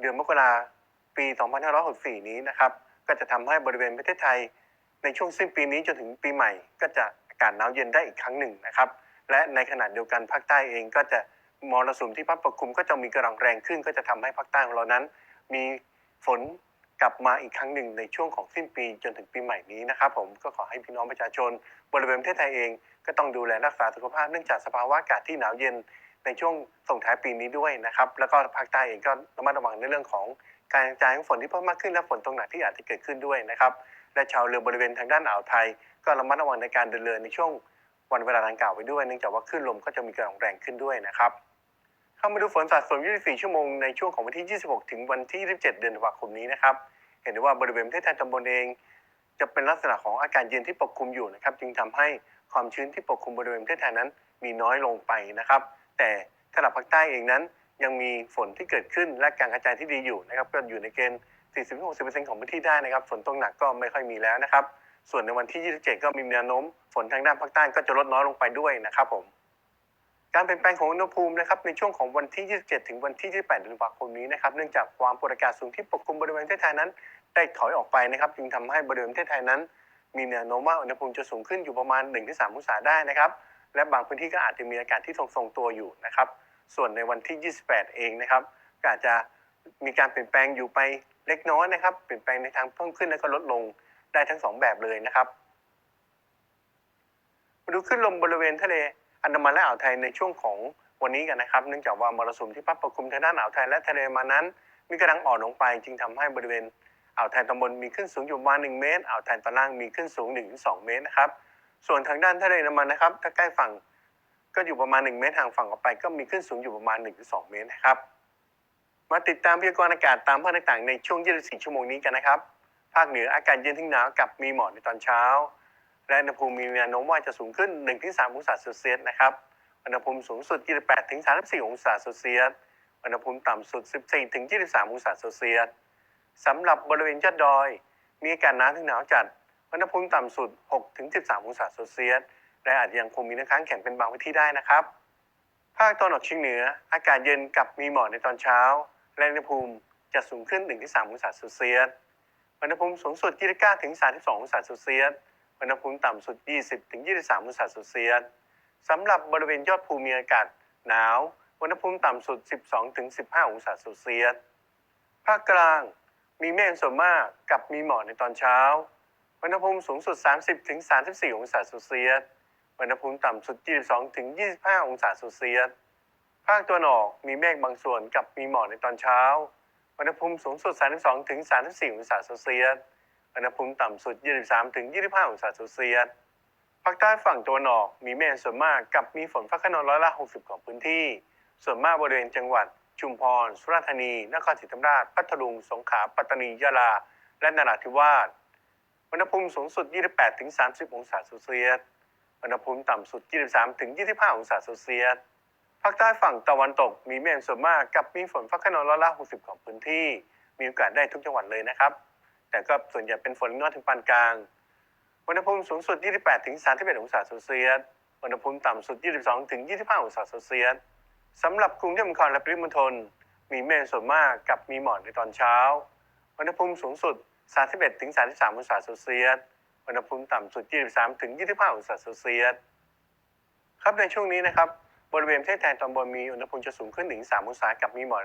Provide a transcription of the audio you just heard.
เดือนมกราปี 2564 นี้นะครับ ก็จะทำให้บริเวณประเทศไทย ในช่วงสิ้นปีนี้จนถึงปีใหม่ ก็จะอากาศหนาวเย็นได้อีกครั้งหนึ่งนะครับ และในขณะเดียวกันภาคใต้เองก็จะมรสุมที่พัดปกคลุมก็จะมีกำลังแรงขึ้น ก็จะทำให้ภาคใต้ของเรานั้น มีฝนกลับมาอีกครั้งหนึ่งในช่วงของสิ้นปีจนถึงปีใหม่นี้นะครับผมก็ขอให้พี่น้องประชาชน บริเวณประเทศไทยเองก็ต้องดูแลรักษาสุขภาพเนื่องจากสภาวะอากาศที่หนาวเย็น ในช่วงส่งท้ายปีนี้ด้วยนะครับ แล้วก็ภาคใต้เองก็ระมัดระวังในเรื่องของการกระจายของฝนที่เพิ่มมากขึ้นและฝนตกหนักที่อาจจะเกิดขึ้นด้วยนะครับและชาวเรือบริเวณทางด้านอ่าวไทย ก็ระมัดระวังในการเดินเรือในช่วงวันเวลาดังกล่าวไว้ด้วยเนื่องจากว่าคลื่นลมก็จะมีกำลังแรงขึ้นด้วยนะครับเข้ามาดูฝนสะสม 24 ชั่วโมงในช่วงของวันที่ 26 ถึงวันที่ 27 เดือนธันวาคมนี้นะครับเห็นได้ว่าบริเวณประเทศไทยตำบลเอง จะเป็นลักษณะของอากาศเย็นที่ปกคลุมอยู่นะครับ จึงทำให้ความชื้นที่ปกคลุมบริเวณประเทศไทยนั้นมีน้อยลงไปนะครับ แต่สลับภาคใต้เองนั้น ยังมีฝนที่เกิดขึ้นและการกระจายที่ดีอยู่นะครับก็อยู่ในเกณฑ์ 40-60%ของพื้นที่ได้นะครับ ฝนตกหนักก็ไม่ค่อยมีแล้วนะครับ ส่วนในวันที่ 27 ก็มีแนวโน้ม ฝนทางด้านภาคใต้ก็จะลดน้อยลงไปด้วยนะครับผมการเปลี่ยนแปลงของอุณหภูมินะครับในช่วงของวันที่ 27 ถึงวันที่ 28ธันวาคมนี้นะครับเนื่องจากความกดอากาศสูงที่ปกคลุมบริเวณประเทศไทยนั้น ได้ถอยออกไปนะครับจึงทำให้บริเวณประเทศไทยนั้น มีแนวโน้มว่าอุณหภูมิจะสูงขึ้นอยู่ประมาณ 1-3 องศาได้นะครับ และบางพื้นที่ก็อาจจะมีอากาศที่ทรงๆตัวอยู่นะครับ ส่วนในวันที่ 28 เองนะครับก็อาจจะมีการเปลี่ยนแปลงอยู่ไปเล็กน้อยนะครับ เปลี่ยนแปลงในทางเพิ่มขึ้นและก็ลดลงได้ทั้งสองแบบเลยนะครับมาดูขึ้นลมบริเวณทะเลอันดามันและอ่าวไทยในช่วงของวันนี้กันนะครับ เนื่องจากว่ามรสุมที่พัดปกคลุมทางด้านอ่าวไทยและทะเลมานั้น มีกำลังอ่อนลงไป จึงทำให้บริเวณอ่าวไทยตอนบนมีขึ้นสูงอยู่ประมาณ1เมตรอ่าวไทยตอนล่างมีขึ้นสูง 1-2 เมตรนะครับ ส่วนทางด้านทะเลนดามันนะครับถ้าใกล้ฝั่งก็อยู่ประมาณ 1 เมตรห่างฝั่งออกไป ก็มีขึ้นสูงอยู่ประมาณ 1-2 เมตรนะครับ มาติดตามพยากรณ์อากาศตามภาคต่างๆในช่วง 24 ชั่วโมงนี้กันนะครับ ภาคเหนืออากาศเย็นถึงหนาวกับมีหมอกในตอนเช้า และอุณหภูมิมีแนวโน้มว่าจะสูงขึ้น 1-3 องศาเซลเซียสนะครับอุณหภูมิสูงสุด 28-34 องศาเซลเซียสอุณหภูมิต่ำสุด 14-23 องศาเซลเซียสสำหรับบริเวณยอดดอย มีอากาศหนาวถึงหนาวจัด อุณหภูมิต่ำสุด 6-13 องศาเซลเซียส และอาจยังคงมีน้ำค้างแข็งเป็นบางพื้นที่ได้นะครับ ภาคตะวันออกเฉียงเหนือ อากาศเย็นกับมีหมอกในตอนเช้า และอุณหภูมิจะสูงขึ้น 1-3 องศาเซลเซียส อุณหภูมิสูงสุด 29ถึง32 องศาเซลเซียส อุณหภูมิต่ำสุด 20ถึง23 องศาเซลเซียสสำหรับบริเวณยอดภูมีอากาศหนาว อุณหภูมิต่ำสุด 12ถึง15 องศาเซลเซียส ภาคกลาง มีเมฆส่วนมากกับมีหมอกในตอนเช้า อุณหภูมิสูงสุด 30ถึง34 องศาเซลเซียส อุณหภูมิต่ำสุด 22ถึง25 องศาเซลเซียส ภาคตะวันออกมีเมฆบางส่วนกับมีหมอกในตอนเช้า อุณหภูมิสูงสุด 32ถึง34 องศาเซลเซียส อุณหภูมิต่ำสุด 23ถึง25 องศาเซลเซียส ภาคใต้ฝั่งตะวันออกมีเมฆส่วนมากกับมีฝนฟ้าขนองร้อยละ 60 ของพื้นที่ ส่วนมากบริเวณจังหวัด ชุมพร สุราษฎร์ธานี นครศรีธรรมราช พัทลุง สงขลา ปัตตานี ยะลา และนราธิวาส อุณหภูมิสูงสุด 28-30 องศาเซลเซียส อุณหภูมิต่ำสุด 23-25 องศาเซลเซียส ภาคใต้ฝั่งตะวันตกมีเมฆส่วนมากกับมีฝนฟ้าขนองร้อยละ 60 ของพื้นที่ มีโอกาสได้ทุกจังหวัดเลยนะครับ แต่ก็ส่วนใหญ่เป็นฝนน้อยถึงปานกลาง อุณหภูมิสูงสุด 28-31 องศาเซลเซียส อุณหภูมิต่ำสุด 22-25 องศาเซลเซียสสำหรับกรุงเทพมหานครและปริมณฑลมีเมฆส่วนมากกับมีหมอกในตอนเช้า อุณหภูมิสูงสุด 31ถึง33องศาเซลเซียส อุณหภูมิต่ำสุด 23ถึง25องศาเซลเซียส ครับในช่วงนี้นะครับ บริเวณประเทศไทยตอนบนมีอุณหภูมิจะสูงขึ้นถึง3องศากับมีหมอก